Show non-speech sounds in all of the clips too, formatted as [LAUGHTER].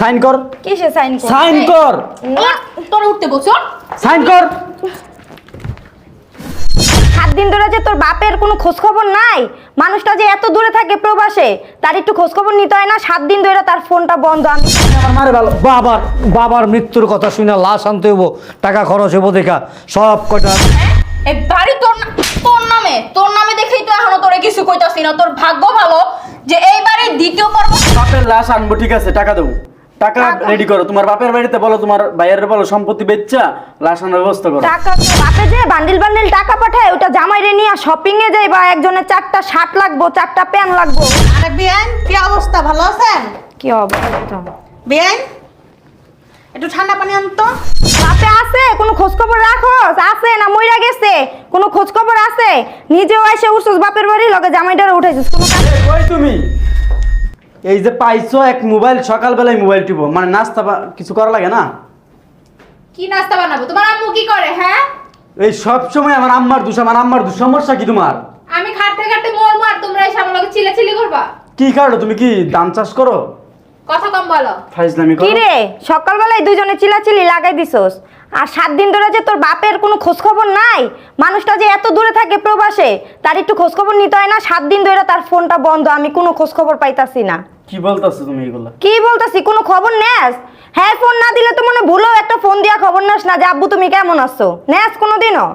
Sign কর। কিসে sign কর সাইন কর। তোর উঠতে বলছো সাইন কর। সাত দিন ধরে যে তোর বাপের কোনো খোঁজ খবর নাই মানুষটা যে এত দূরে থাকে প্রবাসে তার একটু খোঁজ খবর নিতে হয় না সাত দিন ধরে তার ফোনটা বন্ধ আমি আমার মারে ভালো বাবার বাবার মৃত্যুর কথা শুনে লাশ আনতে হইব টাকা খরচ হইব দেখা সব কটা এই বাড়ি তোর না- তোর নামে তোর নামে দেখেই তো এখনও তোরে কিছু কইতাছি না তোর ভাগ্য ভালো যে এই বাড়ির দ্বিতীয় পর্ব বাপের লাশ আনব ঠিক আছে টাকা দেবো। টাকা রেডি করো। তোমার বাপের বাড়িতে বলো তোমার ভাইয়ের বলো সম্পত্তি বেচা লাশ আনার ব্যবস্থা করো। টাকা তো বাপে যে বান্ডিল বান্ডিল টাকা পাঠায় ওটা জামাইরে নিয়ে শপিং এ যাই বা একজনের চারটা শার্ট লাগবো চারটা প্যান্ট লাগবো। আরে বিয়ান কি অবস্থা? ভালো আছেন? কি অবস্থা? বিয়ান একটু ঠান্ডা পানি আনতো বাপে আছে কোনো খোঁজ খবর রাখো? আছে না মইরা গেছে? কোনো খোঁজ খবর আছে? নিজেও এসে উঠছিস বাপের বাড়ি লগে জামাইটারে উঠাইছিস। কোনো কাজ কই তুমি? এই যে পাইছো এক মোবাইল সকালবেলায় মোবাইল টিপো। মানে নাস্তা কিছু করা লাগে না? কি নাস্তা বানাবো? তোমার আম্মু কি করে হ্যাঁ? এই সব সময় আমার আম্মার দুষ আমার আম্মার দুষ সমস্যা কি তোমার? আমি খাটতে খাটতে মরবো আর তোমরা এসে আমার লগে চিল্লাচিল্লি করবা? কি কারও তুমি কি ধান চাষ করো? কথা কম বলো। ফাইজলামি করো। কি রে সকালবেলায় দুজনে চিলাচিলি লাগাই দিছস। আর সাত দিন ধরে যে তোর বাপের কোনো খোঁজখবর নাই? মানুষটা যে এত দূরে থাকে প্রবাসে তার একটু খোঁজখবর নিতে হয় না? সাত দিন ধরে তার ফোনটা বন্ধ আমি কোনো খোঁজখবর পাইতাছি না। কি বলতাছো তুমি এগুলা? কি বলতাছি? কোনো খবর নেস? হ্যাঁ ফোন না দিলে তো মনে ভুলেও একটা ফোন দিয়া খবর নাস না। যে আব্বু তুমি কেমন আছো? নেস কোনোদিনও?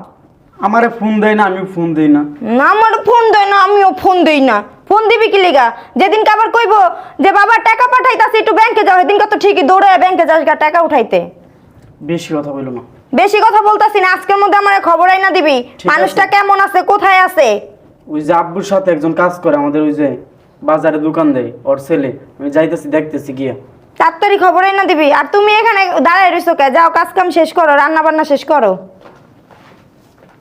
আমারে ফোন দেয় না আমি ফোন দেই না। না আমার ফোন দেয় না আমিও ফোন দেই না। ফোন দিবি কি লিগা? যেদিনকে আবার কইবো যে বাবা টাকা পাঠাইতাছি একটু ব্যাংকে যাও। সেদিনকে তো ঠিকই দৌড়ে ব্যাংকে যাস গা টাকা উঠাইতে। বেশি কথা বলো না। বেশি কথা বলতাছি না আজকের মধ্যে আমার খবর না দিবি। মানুষটা কেমন আছে কোথায় আছে? ওই যে আব্বুর সাথে একজন কাজ করে আমাদের ওই যে বাজারে দোকান দেয় ওর ছেলে। আমি যাইতেছি দেখতেছি গিয়া। তাড়াতাড়ি খবর না দিবি। আর তুমি এখানে দাঁড়ায় রইছো কে? যাও কাজ কাম শেষ করো রান্না বান্না শেষ করো।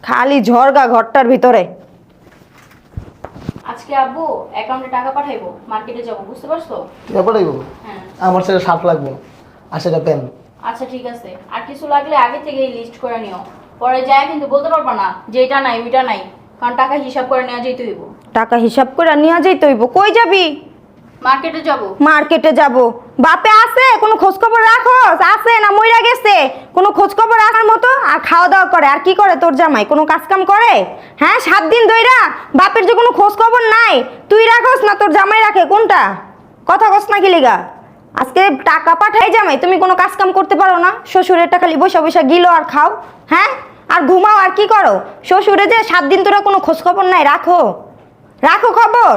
খালি ঝরগা ঘরটার ভিতরে। আজকে আব্বু অ্যাকাউন্টে টাকা পাঠাইবো মার্কেটে যাব বুঝতে পারছ? ব্যাপারটাই বলো হ্যাঁ। আমার সেটা শার্ট লাগবে আর সেটা প্যান আচ্ছা ঠিক আছে। আর কিছু লাগলে আগে থেকেই লিস্ট করে নিও। পরে যায় কিন্তু বলতে পারব না যে এটা নাই ওইটা নাই। কারণ টাকা হিসাব করে নেওয়া যেতে হইব। টাকা হিসাব করে নিয়ে যাইতে হইব। কই যাবি? মার্কেটে যাব। মার্কেটে যাব। বাপে আছে? কোনো খোঁজ খবর রাখো আছে না মইরা গেছে? কোনো খোঁজ খবর রাখার মতো? আর খাওয়া দাওয়া করে। আর কি করে তোর জামাই? কোনো কাজ কাম করে? হ্যাঁ সাত দিন ধইরা বাপের যে কোনো খোঁজ খবর নাই। তুই রাখোস না তোর জামাই রাখে? কোনটা? কথা কস না কি লিগা? আজকে টাকা পাঠাই জামাই, তুমি কোনো কাজ কাম করতে পারো না। শ্বশুরেরটা খালি বসে বসে গিলো আর খাও হ্যাঁ? আর ঘুমাও আর কি করো? শ্বশুরে যে সাত দিন তোরা কোনো খোঁজ খবর নাই, রাখো। রাখো খবর।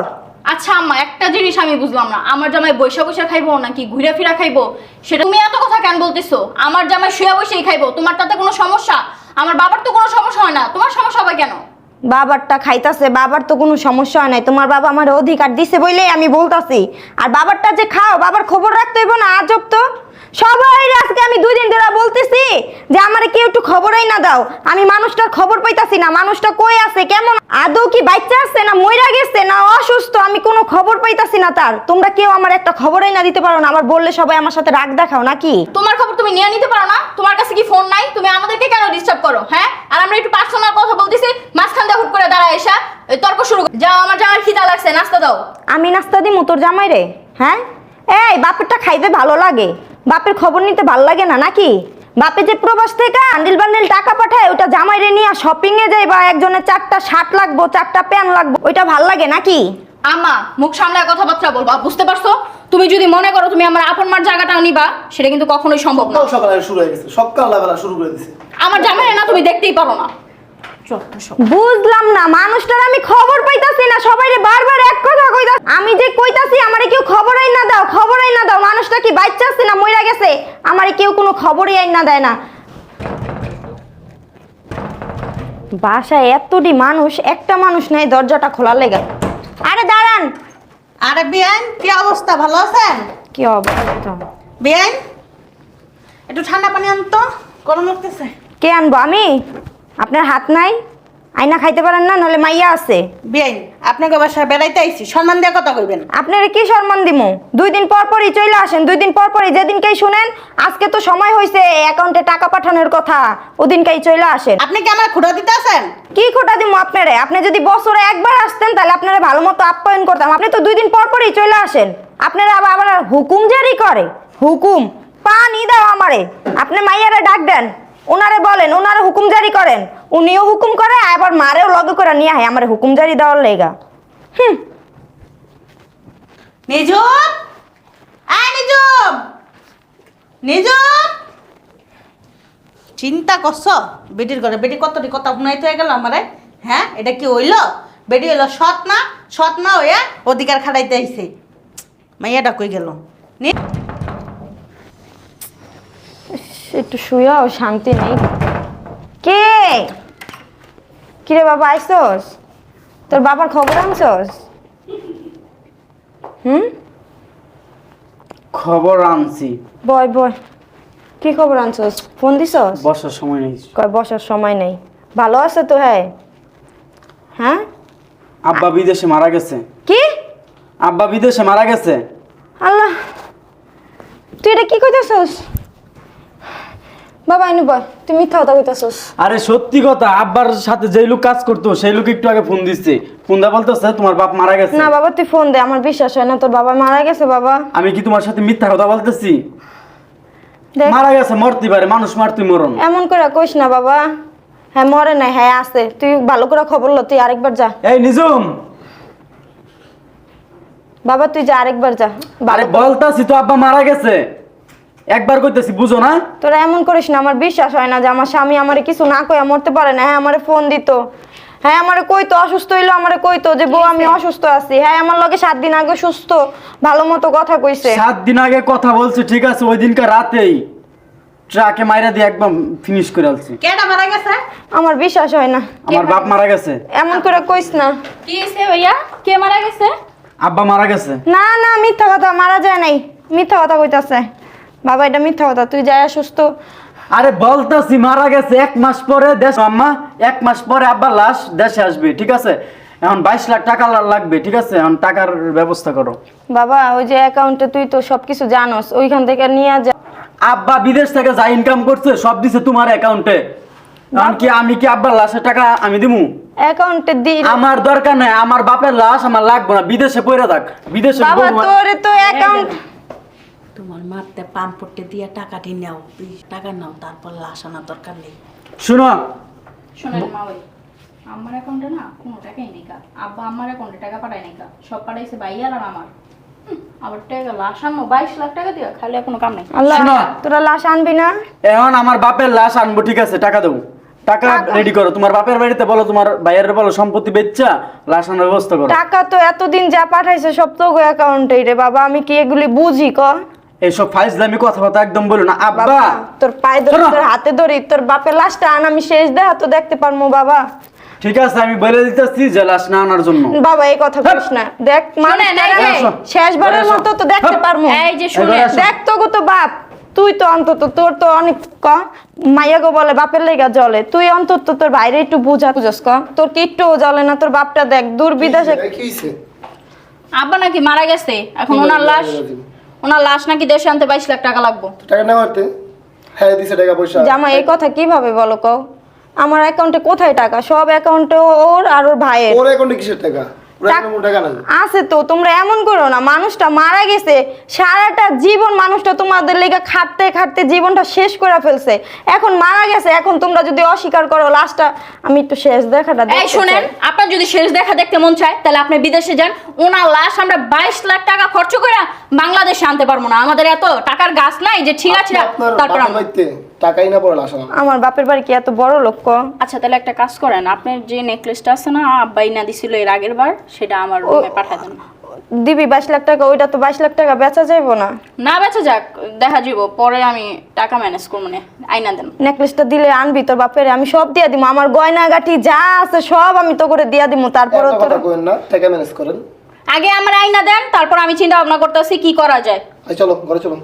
আচ্ছা আম্মা, একটা জিনিস আমি বুঝলাম না। আমার জামাই বৈশা বৈশা খাইবো নাকি ঘুরে ফিরা খাইবো? সেটা তুমি এত কথা কেন বলতেছো? আমার জামাই শুয়ে বসেই খাইবো তোমার তাতে কোনো সমস্যা? আমার বাবার তো কোনো সমস্যা হয় না। তোমার সমস্যা হবে কেন? বাবারটা খাইতাছে, বাবার তো কোনো সমস্যা হয় নাই। তোমার বাবা আমার অধিকার দিছে বলেই আমি বলতাছি। আর বাবারটা যে খাও, বাবার খবর রাখতে হইব না, আজব তো। সবাই আজকে আমি দুই দিন ধরে বলতেছি যে আমার কেউ একটু খবরই না দাও। আমি মানুষটার খবর পাইতাছি না, মানুষটা কই আছে, কেমন? আদৌ কি বাচ্চা আছে না মইরা গেছে না অসুস্থ? আমি কোনো খবর পাইতাছি না তার। তোমরা কেউ আমার একটা খবরই না দিতে পারো না আমার বললে সবাই আমার সাথে রাগ দেখাও নাকি? তোমার খবর তুমি নিয়ে নিতে পারো না? তোমার কাছে কি ফোন নাই? তুমি আমাদেরকে কেন ডিস্টার্ব করো হ্যাঁ? আর আমরা একটু পার্সোনাল কথা বলতেছি, মাঝখান দিয়ে হুট করে দাঁড়ায় এসা তর্ক শুরু। যাও, আমার জামার খিদা লাগছে, নাস্তা দাও। আমি নাস্তা দিই তোর জামাই রে? হ্যাঁ? এই, বাপেরটা খাইতে ভালো লাগে। বাপের খবর নিতে ভালো লাগে না, নাকি? বাপে যে প্রবাস থেকে আন্ডিল বান্ডিল টাকা পাঠায় ওটা জামাই রে নিয়ে শপিং এ যাই বা একজনের চারটা শার্ট লাগবো, চারটা প্যান্ট লাগবো, ওইটা ভালো লাগে নাকি? আমা মুখ সামলায় কথাবার্তা বলবা। বুঝতে পারছ? তুমি যদি মনে করো তুমি আমার আপন মার জায়গাটা নিবা সেটা কিন্তু কখনোই সম্ভব না। সকাল সকালে শুরু হয়ে গেছে সকালবেলা শুরু করে দিছে। আমার জামাই না তুমি দেখতেই পারো না। বুঝলাম না মানুষটার আমি খবর পাইতাছি না সবাই বারবার এক কথা কইতা আমি যে কইতাছি আমারে কেউ খবরই না দাও খবরই না দাও। মানুষটা কি বাচ্চা আছে না মইরা গেছে? আমারে কেউ কোনো খবরই আইন না দেয় না। বাসায় এতটি মানুষ একটা মানুষ নাই দরজাটা খোলা লেগে। দাঁড়ান আরে বিয়ান কি অবস্থা? ভালো আছেন? কি অবস্থা? বিয়ান একটু ঠান্ডা পানি আনতো গরম লাগতেছে। কে আনব? আমি? আপনার হাত নাই? আইনা খাইতে পারেন না নাহলে মাইয়া আছে। বিয়ান আপনাকে বাসায় বেড়াইতে আইছি সম্মান দিয়ে কথা কইবেন। আপনারা কি সম্মান দিমু? দুই দিন পর পরই চলে আসেন দুই দিন পর পরই যেদিনকেই শুনেন আজকে তো সময় হয়েছে অ্যাকাউন্টে টাকা পাঠানোর কথা ওদিনকেই চলে আসেন। আপনি কি আমার খুঁড়ো দিতে আছেন? কি খোটা দিমু আপনারে? আপনি যদি বছরে একবার আসতেন তাহলে আপনারা ভালো মতো আপ্যায়ন করতাম। আপনি তো দুই দিন পর পরই চলে আসেন। আপনারা আবার আবার হুকুম জারি করে। হুকুম পানি দাও আমারে। আপনি মাইয়ারে ডাক দেন। ওনারে বলেন ওনারে হুকুম জারি করেন। উনিও হুকুম করে, আবার মারেও লগে করে নিয়ে আয় আমারে হুকুম জারি দেওয়ার লেগা। হুম। নিজম আয় নিজম নিজম চিন্তা করছ? বেটির ঘরে, বেটি কতটি কথা শুনাইতে হয়ে গেল আমারে? হ্যাঁ এটা কি হইল? বেটি হইল সৎ না সৎ না হইয়া অধিকার খাটাইতে আইছে। মাইয়াটা কই গেল? নি একটু শুয়াও শান্তি নেই। কে? কিরে বাবা আইসস? তোর বাবার খবর আনছস? হুম? খবর আনছি। বয় বয়। কি খবর আনছস? ফোন দিছস? বসার সময় নেই। কয় বসার সময় নেই। ভালো আছে তো হ্যাঁ? হ্যাঁ? আব্বা বিদেশে মারা গেছে। কি? আব্বা বিদেশে মারা গেছে। আল্লাহ তুই এটা কি কইতেছস বাবা এনে বয় তুই মিথ্যা কথা কইতেছস। আরে সত্যি কথা আব্বার সাথে যেই লোক কাজ করতো সেই লোক একটু আগে ফোন দিচ্ছে ফোন দা বলতেছে তোমার বাপ মারা গেছে। না বাবা তুই ফোন দে আমার বিশ্বাস হয় না তোর বাবা মারা গেছে বাবা। আমি কি তোমার সাথে মিথ্যা কথা বলতেছি? দেখ। মারা গেছে মরতে পারে মানুষ মারতে মরণ। এমন করে কইস না বাবা। হ্যাঁ মরে নাই হ্যাঁ আছে। তুই ভালো করে খবর লো তুই আরেকবার যা। এই নিজুম বাবা তুই যা আরেকবার যা। আরে বলতাছি তো আব্বা মারা গেছে। একবার কইতেছি বুঝো না? তোরা এমন করিস না আমার বিশ্বাস হয় না যে আমার স্বামী আমারে কিছু না কইয়া মরতে পারে না। হ্যাঁ আমারে ফোন দিত। হ্যাঁ আমারে কইতো অসুস্থ হইল আমারে কইতো যে বউ আমি অসুস্থ আছি। হ্যাঁ আমার লগে সাত দিন আগে সুস্থ ভালো মতো কথা কইছে। সাত দিন আগে কথা বলছি ঠিক আছে ওই দিনকার রাতেই ট্রাকে মাইরা দিয়ে একদম ফিনিশ করে আলছি কেডা মারা গেছে? আমার বিশ্বাস হয় না। আমার বাপ মারা গেছে। এমন করে কইস না। কি হয়েছে ভাইয়া? কে মারা গেছে? আব্বা মারা গেছে। না না মিথ্যা কথা মারা যায় নাই। মিথ্যা কথা কইতাছে। বাবা এটা মিথ্যা কথা তুই যাই সুস্থ আরে বলতাছি মারা গেছে এক মাস পরে দেশ আম্মা এক মাস পরে আব্বা লাশ দেশে আসবে ঠিক আছে? এখন বাইশ লাখ টাকা লাগবে ঠিক আছে? এখন টাকার ব্যবস্থা করো। বাবা ওই যে অ্যাকাউন্টে তুই তো সবকিছু জানোস ওইখান থেকে নিয়ে যা। আব্বা বিদেশ থেকে যা ইনকাম করছে সব দিছে তোমার অ্যাকাউন্টে কারণ কি আমি কি আব্বার লাশের টাকা আমি দিমু? অ্যাকাউন্টে দি আমার দরকার নাই আমার বাপের লাশ আমার লাগবে না বিদেশে পড়ে থাক বিদেশে বাবা তোরে তো অ্যাকাউন্ট তোমার মারতে দিয়ে টাকাটি নাও টাকা নাও তারপর লাশ আনার দরকার নেই। শুনো। শোনেন মা আমার অ্যাকাউন্টে না কোনো টাকাই নেই কা আব্বা আমার অ্যাকাউন্টে টাকা পাঠায় নাই কা সব পাঠাইছে ভাইয়ার আর আমার। আবার টাকা লাশ আনব বাইশ লাখ টাকা দিয়া খালি কোনো কাম নেই। আল্লাহ তোরা লাশ আনবি না? এখন আমার বাপের লাশ আনব ঠিক আছে টাকা দেবো। টাকা রেডি করো। তোমার বাপের বাড়িতে বলো তোমার ভাইয়ের বলো সম্পত্তি বেচা লাশ আনার ব্যবস্থা করো। টাকা তো এতদিন যা পাঠাইছে সব তো অ্যাকাউন্টে রে বাবা আমি কি এগুলি বুঝি ক? এইসব ফাইজলামি কথাবার্তা একদম বলো না আব্বা তোর পায়ে ধরি। তোর হাতে ধরি তোর বাপের লাশটা আন আমি শেষ দেখা তো দেখতে পারব বাবা ঠিক আছে আমি বলে দিতেছি যে লাশ না আনার জন্য বাবা এই কথা বলিস না দেখ মানে শেষবারের মতো তো দেখতে হ্যাঁ। পারব এই যে শুনে দেখ তো গো তো বাপ তুই তো অন্তত তোর তো অনেক ক মাইয়া গো বলে বাপের লেগা জলে তুই অন্তত তোর বাইরে একটু বুঝা বুঝস ক তোর কি একটু জলে না তোর বাপটা দেখ দূর বিদেশে? আব্বা নাকি মারা গেছে এখন ওনার লাশ। ওনার লাশ নাকি দেশে আনতে বাইশ লাখ টাকা লাগবো। টাকা না মারতে হ্যাঁ দিছে টাকা পয়সা। জামা এই কথা কীভাবে বলো কও? আমার অ্যাকাউন্টে কোথায় টাকা? সব অ্যাকাউন্টে ওর আর ওর ভাইয়ের। ওর অ্যাকাউন্টে কিসের টাকা? আছে তো তোমরা এমন করো না মানুষটা মারা গেছে সারাটা জীবন মানুষটা তোমাদের লেগে খাটতে খাটতে জীবনটা শেষ করে ফেলছে। এখন মারা গেছে এখন তোমরা যদি অস্বীকার করো লাস্টটা আমি একটু শেষ দেখাটা এই দেখতে শুনেন। আপনার যদি শেষ দেখা দেখতে মন চায় তাহলে আপনি বিদেশে যান। ওনার লাশ আমরা বাইশ লাখ টাকা খরচ করে বাংলাদেশে আনতে পারব না। আমাদের এত টাকার গাছ নাই যে ঠিক আছে তারপর টাকাই না পড়ে আসা না। আমার বাপের বাড়ি কি এত বড় লোক? আচ্ছা তাহলে একটা কাজ করেন আপনার যে নেকলেসটা আছে না আব্বাই না দিছিল এর আগের বার সেটা আমার রুমে পাঠায় দেন। দিবি বাইশ লাখ টাকা ওইটা তো বাইশ লাখ টাকা বেচা যাইবো না। না বেঁচে যাক দেখা যাব পরে আমি টাকা ম্যানেজ করব না আইনা দেন। নেকলেসটা দিলে আনবি তোর বাপের আমি সব দিয়া দিব আমার গয়না গাঠি যা আছে সব আমি তো করে দিয়া দিব তারপর কইেন না টাকা ম্যানেজ করেন। আগে আমার আইনা দেন তারপর আমি চিন্তা ভাবনা করতেছি কি করা যায়। চলো ঘরে চলুন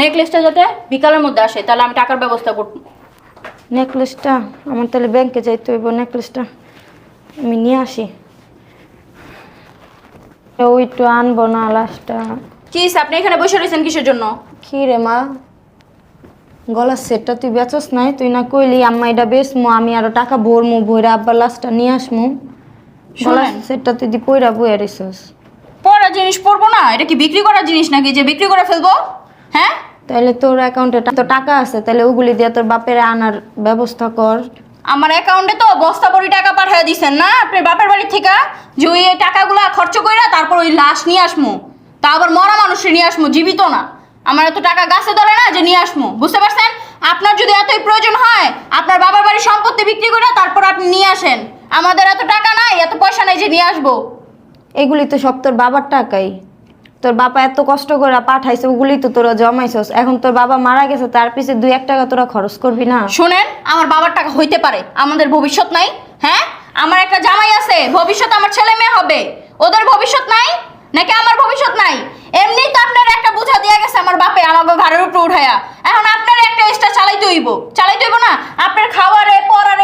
নেকলেসটা যাতে বিকালের মধ্যে আসে তাহলে আমি টাকার ব্যবস্থা করব। নেকলেসটা আমার তাহলে ব্যাংকে যাইতে হইব নেকলেসটা আমি নিয়ে আসি। ওইটু আনব না লাস্টটা কি? আপনি এখানে বসে রয়েছেন কিসের জন্য? কি রে মা? গলার সেটটা তুই বেচস নাই তুই না কইলি আম্মা এটা বেচমু আমি আরও টাকা ভরমু ভরে আব্বার লাস্টটা নিয়ে আসমু। গলার। সেটটা তুই দি পইরা বইয়া রিসস পরা জিনিস পরবো না? এটা কি বিক্রি করার জিনিস নাকি? যে বিক্রি করে ফেলব? হ্যাঁ? তাহলে তোর অ্যাকাউন্টে তো টাকা আছে তাহলে ওগুলি দিয়ে তোর বাপের আনার ব্যবস্থা কর। আমার অ্যাকাউন্টে তো বস্তা ভরি টাকা পাঠিয়ে দিছেন না? আপনার বাপের বাড়ি থেকে? যে ওই টাকাগুলো খরচ কইরা তারপর ওই লাশ নিয়ে আসমু। তা আবার মরা মানুষের নিয়ে আসমু জীবিত না। আমার এত টাকা গাছে ধরে না যে নিয়ে আসমু। বুঝতে পারছেন? আপনার যদি এতই প্রয়োজন হয় আপনার বাবার বাড়ির সম্পত্তি বিক্রি করে তারপর আপনি নিয়ে আসেন। আমাদের এত টাকা নাই এত পয়সা নাই যে নিয়ে আসব। এগুলি তো সব তোর বাবার টাকাই। তোর বাবা এত কষ্ট করে পাঠাইছে ওগুলি তো তোরা জমাইছস। এখন তোর বাবা মারা গেছে, তার পিছে দুই এক টাকা তোরা খরচ করবি না? শোনেন, আমার বাবার টাকা হইতে পারে, আমাদের ভবিষ্যৎ নাই হ্যাঁ? আমার একটা জামাই আছে ভবিষ্যৎ আমার ছেলে মেয়ে হবে। ওদের ভবিষ্যৎ নাই, নাকি আমার ভবিষ্যৎ নাই? এমনি তো আপনার একটা বোঝা দিয়ে গেছে আমার বাপে আমাকে ঘরের উপরে উঠাইয়া এখন আপনার একটা এক্সট্রা চালাইতে হইব। চালাইতে হইব না, আপনার খাওয়ারে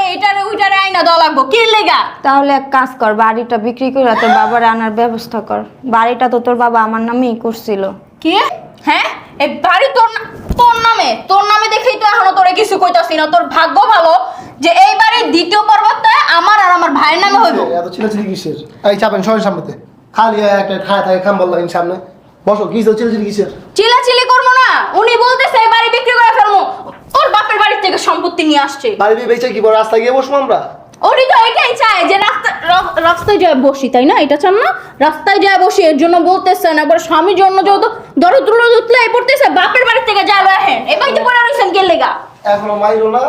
এটারে ওইটারে আইনা দেওয়া লাগবো। কি লেগা? তাহলে এক কাজ কর বাড়িটা বিক্রি করে তোর বাবার আনার ব্যবস্থা কর। বাড়িটা তো তোর বাবা আমার নামেই করছিল। কি? হ্যাঁ? এই বাড়ি তোর না- তোর নামে? তোর নামে দেখেই তো এখনও তোরে কিছু কইতাছি না। তোর ভাগ্য ভালো যে এই বাড়ির দ্বিতীয় পর্বতটা আমার আর আমার ভাইয়ের নামে হইব। এত চিলাচিলি কিসের? এই চাপেন সবাই সামনেতে। খালি একটা খায় থাকে খাম বললাম সামনে। বসো কি চিলাচিলি কিসের? চিলাচিলি করব না। উনি বলতেছে এই বাড়ি বিক্রি করে ফেলব। বাড়ি থেকে সম্পত্তি নিয়ে আসছে। বাড়ি দিয়ে বেঁচে কি বড় রাস্তায় গিয়ে বসবো আমরা? উনি তো এটাই চায় যে রাস্তা রাস্তায় যায় বসি তাই না? এটা চান না? রাস্তায় যায় বসি এর জন্য বলতেছেন। একবার স্বামীর জন্য যেহেতু দরদ উতলে পড়তেছে বাপের বাড়ি থেকে যায় হেন। এই বাড়িতে পড়ে রয়েছেন কে লেগা? এখনও মাইরো না।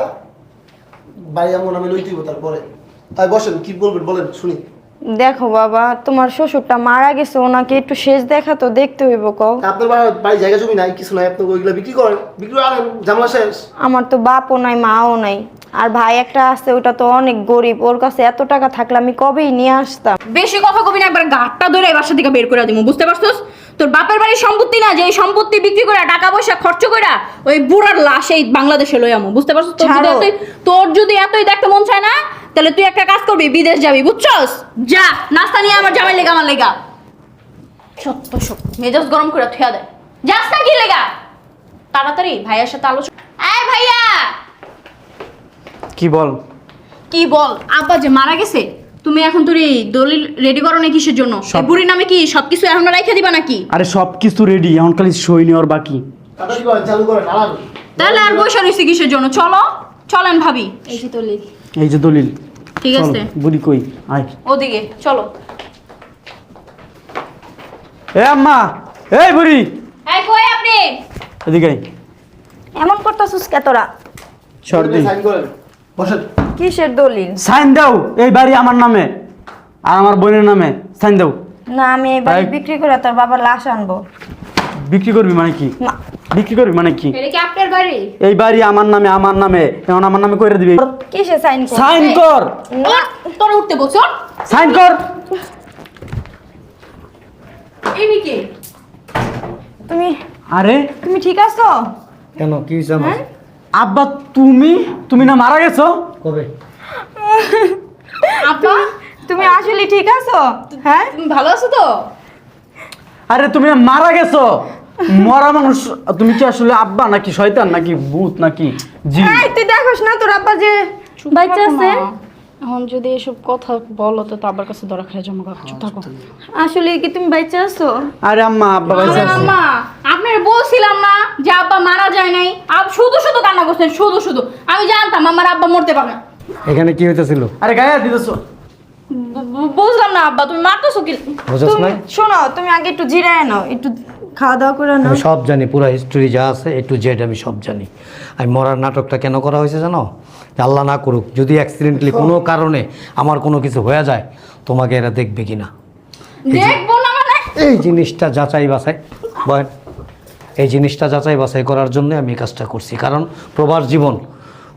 বাড়ি এমন আমি লইতেইব তারপরে। তাই বসেন কি বলবেন বলেন শুনি। দেখো বাবা তোমার শ্বশুরটা মারা গেছে ওনাকে একটু শেষ দেখা তো দেখতে হইব কও। আপনার বাড়ি- বাড়ি জায়গা জমি নাই কিছু নাই আপনি ওইগুলো বিক্রি করেন। বিক্রি করেন ঝামেলা জামলা শেষ। আমার তো বাপও নাই মাও নাই। আর ভাই একটা আছে ওটা তো অনেক গরিব ওর কাছে এত টাকা থাকলে আমি কবেই নিয়ে আসতাম। বেশি কথা কবি না একবার গাটটা ধরে এই বাসা থেকে বের করে দিব বুঝতে পারছস? তোর বাপের বাড়ির সম্পত্তি না যে এই সম্পত্তি বিক্রি করে টাকা পয়সা খরচ করে ওই বুড়ার লাশ এই বাংলাদেশে লই আমু বুঝতে পারছস? তোর যদি এতই তোর যদি এতই দেখতে মন চায় না তাহলে তুই একটা কাজ করবি বিদেশ যাবি বুঝছস? যা নাস্তা নিয়ে আমার জামাই লেগা আমার লেগা। সত্য সব মেজাজ গরম করে থুয়া দেয় যাস না কি লেগা? তাড়াতাড়ি ভাইয়ার সাথে আলোচনা আয় ভাইয়া! কি বল? কি বল? আব্বা যে মারা গেছে? তুমি এখন তোর এই দলিল রেডি করো না কিসের জন্য? এই বুড়ির নামে কি সবকিছু এখন রাইখা দিবা নাকি? আরে সব কিছু রেডি এখন খালি সই নেওয়ার বাকি। তাড়াতাড়ি করেন চালু করেন তাহলে আর বসে রয়েছে কিসের জন্য? চলো চলেন ভাবি। এই যে দলিল। এই যে দলিল। ঠিক চল, আছে। বুড়ি কই? আয়। ওদিকে চলো। এ আম্মা এই বুড়ি। এই কই আপনি? এদিকে আয়। এমন করতেছিস কে তোরা? সর্দি সাইন করেন। বসেন। কিসের দলিল? সাইন দাও এই বাড়ি আমার নামে। আর আমার বোনের নামে সাইন দাও। না আমি এই বাড়ি বিক্রি করে তোর বাবার লাশ আনব। বিক্রি করবি মানে কি? না। বিক্রি করবি মানে কি? এটা কি আপনার বাড়ি? এই বাড়ি আমার নামে আমার নামে। এখন আমার নামে করে দিবি। কিসে সাইন কর? সাইন কর। তোর উঠতে বলছো সাইন কর। এই কি? তুমি আরে। তুমি ঠিক আছো? কেন কি হয়েছে আমার? আব্বা তুমি তুমি না মারা গেছো? কবে? [LAUGHS] আপা তুমি আসলে ঠিক আছো? হ্যাঁ? তুমি ভালো আছো তো? আরে তুমি না মারা গেছো। মরা মানুষ তুমি কি আসলে আব্বা নাকি শয়তান নাকি ভূত নাকি জি এই তুই দেখোস না তোর আব্বা যে বাচ্চা আছে? এখন যদি এসব কথা বলো তো আবার কাছে দরা খেয়ে জমা চুপ থাকো। আসলে কি তুমি বাচ্চা আছো? আরে আম্মা আব্বা বাইসা আছে। আম্মা আপনার বলছিলাম না। যায় নাই। আব শুধু শুধু কান্না করছেন শুধু শুধু। আমি জানতাম আমার আব্বা মরতে পারে এখানে কি হইতেছিল? আরে গায়ে দিতেছো। বুঝলাম না আব্বা তুমি মারতেছো কি? বুঝছ নাই? শোনো তুমি আগে একটু জিরায় নাও একটু খাওয়া দাওয়া করে নাও। সব জানি পুরো হিস্টোরি যা আছে এ টু জেড আমি সব জানি। আমি মরার নাটকটা কেন করা হয়েছে জানো? আল্লাহ না করুক যদি অ্যাক্সিডেন্টলি কোনো কারণে আমার কোনো কিছু হয়ে যায় তোমাকে এরা দেখবে কি না দেখব না মানে? এই জিনিসটা যাচাই বাছাই। বয়েন এই জিনিসটা যাচাই বাছাই করার জন্য আমি এই কাজটা করছি। কারণ প্রবাস জীবন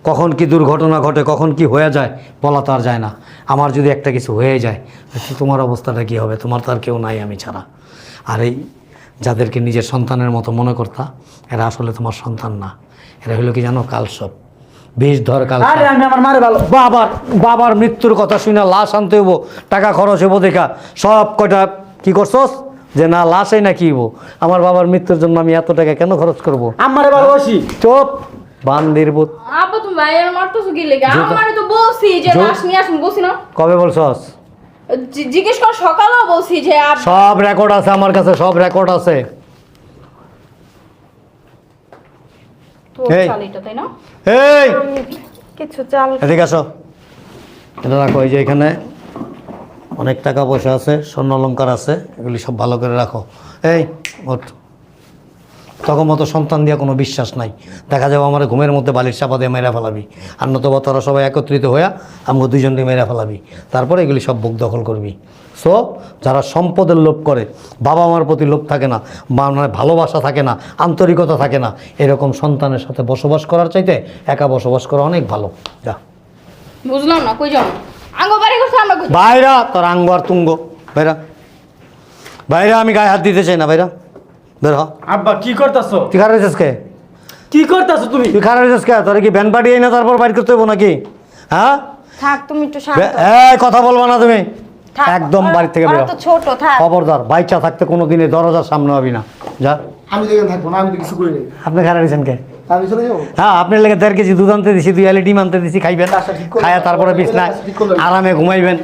কখন কি দুর্ঘটনা ঘটে কখন কি হয়ে যায় বলা তো আর যায় না। আমার যদি একটা কিছু হয়ে যায় তো তোমার অবস্থাটা কি হবে? তোমার তো আর কেউ নাই আমি ছাড়া। আর এই যাদেরকে নিজের সন্তানের মতো মনে করতা এরা আসলে তোমার সন্তান না। এরা হলো কি জানো কালসব বিষ ধর কাল আরে মারে ভালো বাবার বাবার মৃত্যুর কথা শুনে লাশ আনতে হইব টাকা খরচ হইব দেখা। সব কয়টা কি করছস? যে না লাশই না কি হইব আমার বাবার মৃত্যুর জন্য আমি এত টাকা কেন খরচ করব? আমারে ভালোবাসি। চুপ! বান্দির বুত আব্বা তুমি ভাইয়ের মারতেছো কি লেগে? আমারে তো বলছি যে লাশ নিয়ে আসুন বলছি না। কবে বলছস? জিজ্ঞেস কর সকালেও বলছি যে সব রেকর্ড আছে আমার কাছে সব রেকর্ড আছে। এই। চালিটা তাই না? এই! কিছু চাল এদিকে আসো। এটা রাখো এই যে এখানে। অনেক টাকা পয়সা আছে, স্বর্ণ অলঙ্কার আছে, এগুলি সব ভালো করে রাখো। এই তখন মতো সন্তান দিয়ে কোনো বিশ্বাস নাই। দেখা যাবে আমার ঘুমের মধ্যে বালির চাপা দিয়ে মেরা ফেলাবি। আর নতবা তোরা সবাই একত্রিত হইয়া আমাকে দুইজনকে মেরা ফেলাবি। তারপরে এগুলি সব বুক দখল করবি। সো, যারা সম্পদের লোভ করে, বাবা মার প্রতি লোভ থাকে না মানে ভালোবাসা থাকে না, আন্তরিকতা থাকে না, এরকম সন্তানের সাথে বসবাস করার চাইতে একা বসবাস করা অনেক ভালো। যা। বুঝলাম না, কই যাও? আঙ্গ বাড়ি করছে আমরা কই যাব? তোর আঙ্গ আর তুঙ্গ। বাইরা বাইরা আমি গায়ে হাত দিতে চাই না বাইরা বের হ। আব্বা কি করতেছো? তুই খারাপ হয়েছিস কে? কি করতেছো তুমি? তুই খারাপ হয়েছিস কে? তোর কি ভ্যান পাঠিয়ে না তারপর বাইর করতে হব নাকি? হ্যাঁ? থাক তুমি একটু শান্ত এই কথা বলবা না তুমি। একদম বাড়ি থেকে বেরো তো ছোট থাক। খবরদার বাইচা থাকতে কোনো দিনে দরজার সামনে হবি না। যা। আমি যেখানে থাকব না আমি কিছু করি নাই। আপনি খারাপ হয়েছেন কে? আমি চলে যাব? হ্যাঁ আপনার লেগে দেড় কেজি দুধ আনতে দিছি দুই আলি ডিম আনতে দিছি খাইবেন। আচ্ছা। খায়া তারপরে বিছনায় আচ্ছা, করলাম। আরামে ঘুমাইবেন।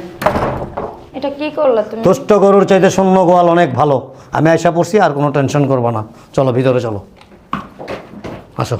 এটা কি করলা তুমি? তুষ্ট গরুর চাইতে শূন্য গোয়াল অনেক ভালো। আমি আশা পড়ছি আর কোনো টেনশন করব না। চলো ভিতরে চলো। আসো।